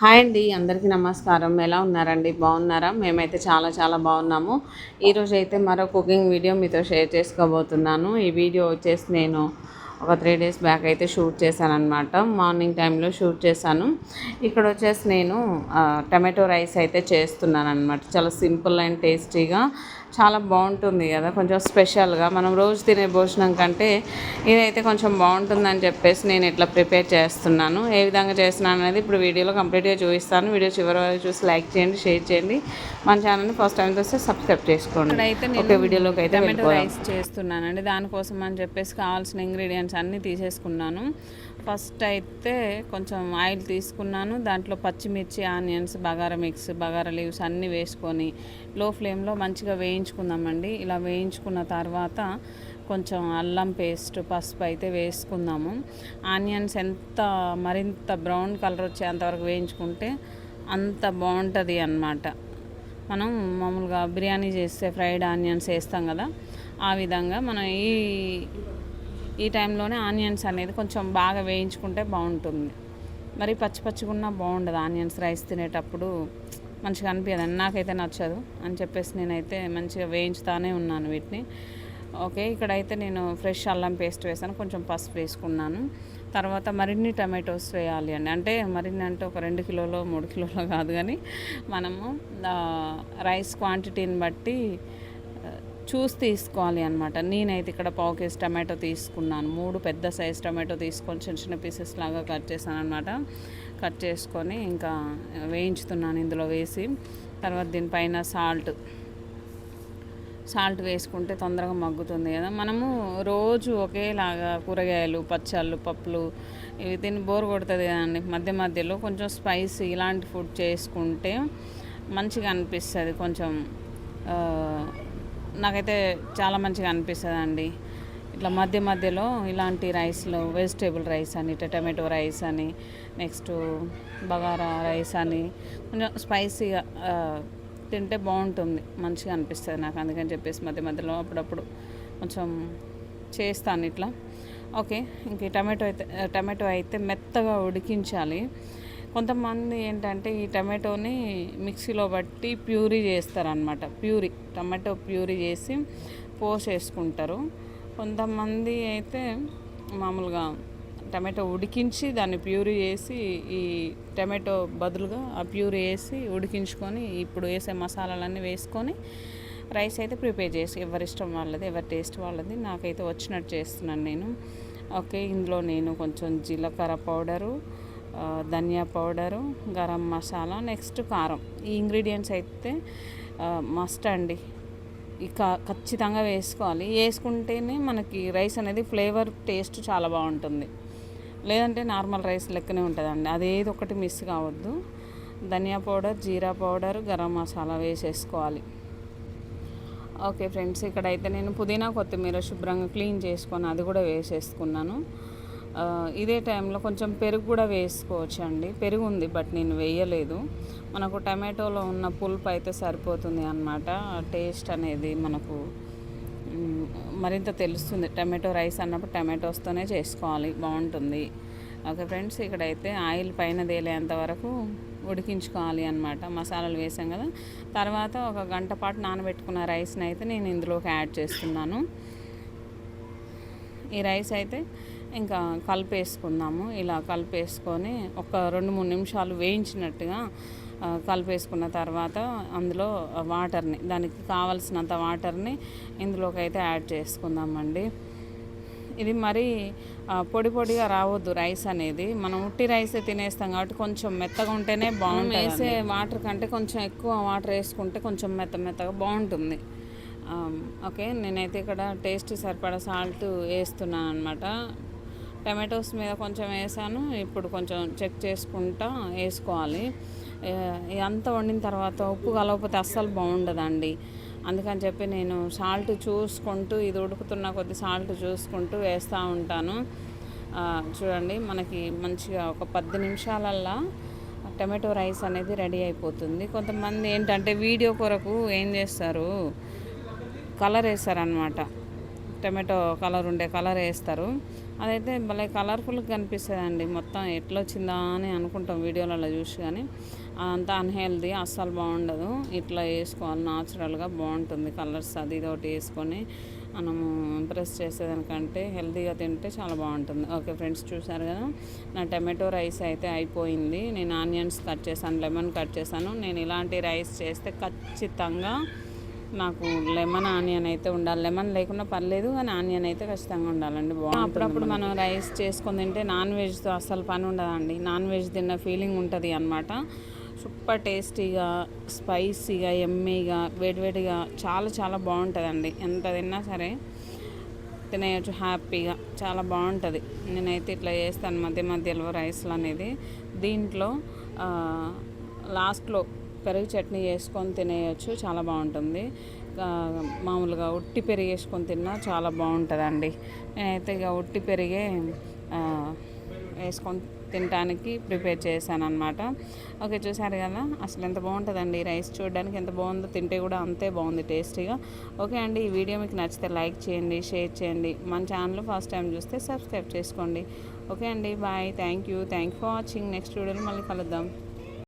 Hi అండి అందరికీ నమస్కారం. ఎలా ఉన్నారండి? బాగున్నారా? మేమైతే చాలా చాలా బాగున్నాము. ఈరోజు అయితే మరో కుకింగ్ వీడియో మీతో షేర్ చేసుకోబోతున్నాను. ఈ వీడియో వచ్చేసి నేను ఒక త్రీ డేస్ బ్యాక్ అయితే షూట్ చేశానమాట మార్నింగ్ టైంలో షూట్ చేశాను. ఇక్కడ వచ్చేసి నేను టమాటో రైస్ అయితే చేస్తున్నాను అనమాట చాలా సింపుల్ అండ్ టేస్టీగా చాలా బాగుంటుంది కదా కొంచెం స్పెషల్గా. మనం రోజు తినే భోజనం కంటే ఇదైతే కొంచెం బాగుంటుందని చెప్పేసి నేను ఇట్లా ప్రిపేర్ చేస్తున్నాను. ఏ విధంగా చేస్తున్నాను అనేది ఇప్పుడు వీడియోలో కంప్లీట్గా చూపిస్తాను. వీడియో చివరి వరకు చూసి లైక్ చేయండి షేర్ చేయండి. మన ఛానల్ని ఫస్ట్ టైం చూస్తే సబ్స్క్రైబ్ చేసుకోండి. అయితే ఓకే వీడియోలోకి అయితే టమాటో రైస్ చేస్తున్నానండి. దానికోసం అని చెప్పేసి కావాల్సిన ఇంగ్రీడియంట్స్ అన్నీ తీసేసుకున్నాను. ఫస్ట్ అయితే కొంచెం ఆయిల్ తీసుకున్నాను. దాంట్లో పచ్చిమిర్చి onions bagara mix bagara leaves అన్నీ వేసుకొని లో ఫ్లేమ్లో మంచిగా వేయించుకుందామండి. ఇలా వేయించుకున్న తర్వాత కొంచెం అల్లం పేస్ట్ పసుపు అయితే వేసుకుందాము. ఆనియన్స్ ఎంత మరింత బ్రౌన్ కలర్ వచ్చేంతవరకు వేయించుకుంటే అంత బాగుంటుంది అన్నమాట. మనం మామూలుగా బిర్యానీ చేస్తే ఫ్రైడ్ ఆనియన్స్ వేస్తాం కదా ఆ విధంగా మనం ఈ ఈ టైంలోనే ఆనియన్స్ అనేది కొంచెం బాగా వేయించుకుంటే బాగుంటుంది. మరి పచ్చి పచ్చిగా ఉన్నా బాగుండదు ఆనియన్స్ రైస్ తినేటప్పుడు. మంచిగా అనిపించదు నాకైతే నచ్చదు అని చెప్పేసి నేనైతే మంచిగా వేయించుతానే ఉన్నాను వీటిని. ఓకే ఇక్కడైతే నేను ఫ్రెష్ అల్లం పేస్ట్ వేసాను కొంచెం పసుపు వేసుకున్నాను. తర్వాత మరిన్ని టమాటోస్ వేయాలి అండి. అంటే మరిన్ని అంటే ఒక రెండు కిలోలో మూడు కిలోలో కాదు కానీ మనము రైస్ క్వాంటిటీని బట్టి చూసి తీసుకోవాలి అనమాట నేనైతే ఇక్కడ పావు కేజీ టమాటో తీసుకున్నాను. మూడు పెద్ద సైజ్ టమాటో తీసుకొని చిన్న చిన్న పీసెస్ లాగా కట్ చేశాను అనమాట కట్ చేసుకొని ఇంకా వేయించుతున్నాను ఇందులో వేసి. తర్వాత దీనిపైన సాల్ట్. సాల్ట్ వేసుకుంటే తొందరగా మగ్గుతుంది కదా. మనము రోజు ఒకేలాగా కూరగాయలు పచ్చళ్ళు పప్పులు ఇవి తిని బోర్ కొడుతుంది కదండి. మధ్య మధ్యలో కొంచెం స్పైసీ ఇలాంటి ఫుడ్ చేసుకుంటే మంచిగా అనిపిస్తుంది. కొంచెం నాకైతే చాలా మంచిగా అనిపిస్తుంది అండి ఇట్లా మధ్య మధ్యలో ఇలాంటి రైస్లో వెజిటేబుల్ రైస్ అని ఇట్లా టమాటో రైస్ అని నెక్స్ట్ బగారా రైస్ అని కొంచెం స్పైసీగా తింటే బాగుంటుంది. మంచిగా అనిపిస్తుంది నాకు. అందుకని చెప్పేసి మధ్య మధ్యలో అప్పుడప్పుడు కొంచెం చేస్తాను ఇట్లా. ఓకే ఇంక టమాటో అయితే టమాటో అయితే మెత్తగా ఉడికించాలి. కొంతమంది ఏంటంటే ఈ టమాటోని మిక్సీలో బట్టి ప్యూరీ చేస్తారనమాట ప్యూరీ టమాటో ప్యూరీ చేసి పోసేసుకుంటారు. కొంతమంది అయితే మామూలుగా టమాటో ఉడికించి దాన్ని ప్యూరీ చేసి ఈ టమాటో బదులుగా ఆ ప్యూరీ వేసి ఉడికించుకొని ఇప్పుడు వేసే మసాలాలన్నీ వేసుకొని రైస్ అయితే ప్రిపేర్ చేసి ఎవరి ఇష్టం వాళ్ళది ఎవరి టేస్ట్ వాళ్ళది నాకైతే వచ్చినట్టు చేస్తున్నాను నేను. ఓకే ఇందులో నేను కొంచెం జీలకర్ర పౌడరు ధనియా పౌడరు గరం మసాలా నెక్స్ట్ కారం. ఈ ఇంగ్రీడియంట్స్ అయితే మస్ట్ అండి. ఇక ఖచ్చితంగా వేసుకోవాలి. వేసుకుంటేనే మనకి రైస్ అనేది ఫ్లేవర్ టేస్ట్ చాలా బాగుంటుంది. లేదంటే నార్మల్ రైస్ లెక్కనే ఉంటుందండి. అదేది ఒకటి మిస్ కావద్దు. ధనియా పౌడర్ జీరా పౌడర్ గరం మసాలా వేసేసుకోవాలి. ఓకే ఫ్రెండ్స్ ఇక్కడైతే నేను పుదీనా కొత్తిమీర శుభ్రంగా క్లీన్ చేసుకొని అది కూడా వేసేసుకున్నాను. ఇదే టైంలో కొంచెం పెరుగు కూడా వేసుకోవచ్చు అండి పెరుగు ఉంది బట్ నేను వేయలేదు. మనకు టమాటోలో ఉన్న పులుపు అయితే సరిపోతుంది అన్నమాట. టేస్ట్ అనేది మనకు మరింత తెలుస్తుంది. టమాటో రైస్ అన్నప్పుడు టమాటోస్తోనే చేసుకోవాలి. బాగుంటుంది. ఓకే ఫ్రెండ్స్ ఇక్కడైతే ఆయిల్ పైన తేలేంత వరకు ఉడికించుకోవాలి అనమాట మసాలాలు వేసాం కదా. తర్వాత ఒక గంట పాటు నానబెట్టుకున్న రైస్ని అయితే నేను ఇందులోకి యాడ్ చేస్తున్నాను. ఈ రైస్ అయితే ఇంకా కలిపేసుకుందాము. ఇలా కలిపేసుకొని ఒక రెండు మూడు నిమిషాలు వేయించినట్టుగా కలిపేసుకున్న తర్వాత అందులో వాటర్ని దానికి కావలసినంత వాటర్ని ఇందులోకి అయితే యాడ్ చేసుకుందామండి. ఇది మరి పొడి పొడిగా రావద్దు రైస్ అనేది. మనం ఉట్టి రైస్ తినేస్తాం కాబట్టి కొంచెం మెత్తగా ఉంటేనే బాగుంటుంది వేసే వాటర్ కంటే కొంచెం ఎక్కువ వాటర్ వేసుకుంటే కొంచెం మెత్త మెత్తగా బాగుంటుంది. ఓకే నేనైతే ఇక్కడ టేస్ట్ సరిపడా సాల్ట్ వేస్తున్నాను అనమాట టమాటోస్ మీద కొంచెం వేసాను. ఇప్పుడు కొంచెం చెక్ చేసుకుంటా వేసుకోవాలి. అంతా వండిన తర్వాత ఉప్పు కలవకపోతే అస్సలు బాగుండదండి. అందుకని చెప్పి నేను సాల్ట్ చూసుకుంటూ ఇది ఉడుకుతున్న కొద్ది సాల్ట్ చూసుకుంటూ వేస్తూ ఉంటాను. చూడండి మనకి మంచిగా ఒక పది నిమిషాలల్లా టమాటో రైస్ అనేది రెడీ అయిపోతుంది. కొంతమంది ఏంటంటే వీడియో కొరకు ఏం చేస్తారు? కలర్ వేస్తారనమాట టమాటో కలర్ ఉండే కలర్ వేస్తారు. అదైతే భలే కలర్ఫుల్గా కనిపిస్తుంది అండి మొత్తం ఎట్లా వచ్చిందా అని అనుకుంటాం వీడియోలలో చూసి కానీ అంతా అన్హెల్దీ అస్సలు బాగుండదు. ఇట్లా వేసుకోవాలి న్యాచురల్గా బాగుంటుంది కలర్స్ అది ఇది ఒకటి వేసుకొని మనము ఇంప్రెస్ చేసేదానికంటే హెల్తీగా తింటే చాలా బాగుంటుంది. ఓకే ఫ్రెండ్స్ చూసారు కదా? నా టమాటో రైస్ అయితే అయిపోయింది. నేను ఆనియన్స్ కట్ చేశాను లెమన్ కట్ చేశాను. నేను ఇలాంటి రైస్ చేస్తే ఖచ్చితంగా నాకు లెమన్ ఆనియన్ అయితే ఉండాలి. లెమన్ లేకుండా పర్లేదు కానీ ఆనియన్ అయితే ఖచ్చితంగా ఉండాలండి. బాగుంటుంది అప్పుడప్పుడు మనం రైస్ చేసుకొని తింటే నాన్ వెజ్తో అస్సలు పని ఉండదండి. నాన్ వెజ్ తిన్న ఫీలింగ్ ఉంటుంది అనమాట సూపర్ టేస్టీగా స్పైసీగా ఎమ్మీగా వేడివేడిగా చాలా చాలా బాగుంటుందండి. ఎంత తిన్నా సరే తినేయచ్చు హ్యాపీగా. చాలా బాగుంటుంది. నేనైతే ఇట్లా చేస్తాను మధ్య మధ్యలో రైస్లు అనేది దీంట్లో లాస్ట్లో పెరుగు చట్నీ వేసుకొని తినేయచ్చు చాలా బాగుంటుంది. మామూలుగా ఉట్టి పెరుగు వేసుకొని తిన్నా చాలా బాగుంటుందండి. నేనైతే ఇక ఉట్టి పెరిగే వేసుకొని తినడానికి ప్రిపేర్ చేశాను అనమాట ఓకే చూసారు కదా అసలు ఎంత బాగుంటుందండి రైస్ చూడడానికి ఎంత బాగుందో తింటే కూడా అంతే బాగుంది టేస్టీగా. ఓకే అండి ఈ వీడియో మీకు నచ్చితే లైక్ చేయండి షేర్ చేయండి. మన ఛానల్ ఫస్ట్ టైం చూస్తే సబ్స్క్రైబ్ చేసుకోండి. ఓకే అండి bye thank you thank for watching. Next వీడియోలో మళ్ళీ కలుద్దాం.